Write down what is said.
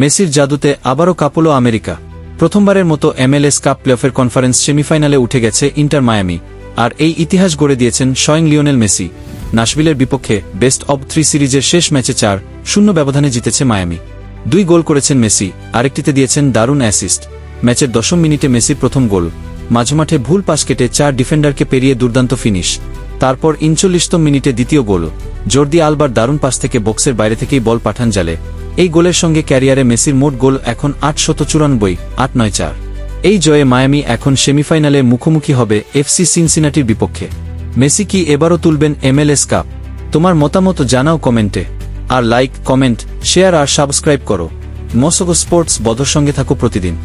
মেসির জাদুতে আবারও কাপল আমেরিকা। প্রথমবারের মতো এমএলএস কাপ প্লেঅফের কনফারেন্স সেমিফাইনালে উঠে গেছে ইন্টার মায়ামি, আর এই ইতিহাস গড়ে দিয়েছেন স্বয়ং লিওনেল মেসি। নাশবিলের বিপক্ষে বেস্ট অব থ্রি সিরিজের শেষ ম্যাচে চার শূন্য ব্যবধানে জিতেছে মায়ামি। দুই গোল করেছেন মেসি, আরেকটিতে দিয়েছেন দারুণ অ্যাসিস্ট। ম্যাচের দশম মিনিটে মেসির প্রথম গোল। মাঝমাঠে ভুল পাস কেটে চার ডিফেন্ডারকে পেরিয়ে দুর্দান্ত ফিনিশ। তারপর ইনচল্লিশতম মিনিটে দ্বিতীয় গোল। জর্দি আলবার দারুণ পাস থেকে বক্সের বাইরে থেকেই বল পাঠান জালে। এই গোলের সঙ্গে ক্যারিয়ারে মেসির মোট গোল এখন আটশত চুরানব্বই, আট নয় চার। এই জয়ে মায়ামি এখন সেমিফাইনালে মুখোমুখি হবে এফসি সিনসিনাটির বিপক্ষে। মেসি কি এবারও তুলবেন এমএলএস কাপ? তোমার মতামত জানাও কমেন্টে। আর লাইক, কমেন্ট, শেয়ার আর সাবস্ক্রাইব করো। মসগো স্পোর্টস বদর সঙ্গে থাকো প্রতিদিন।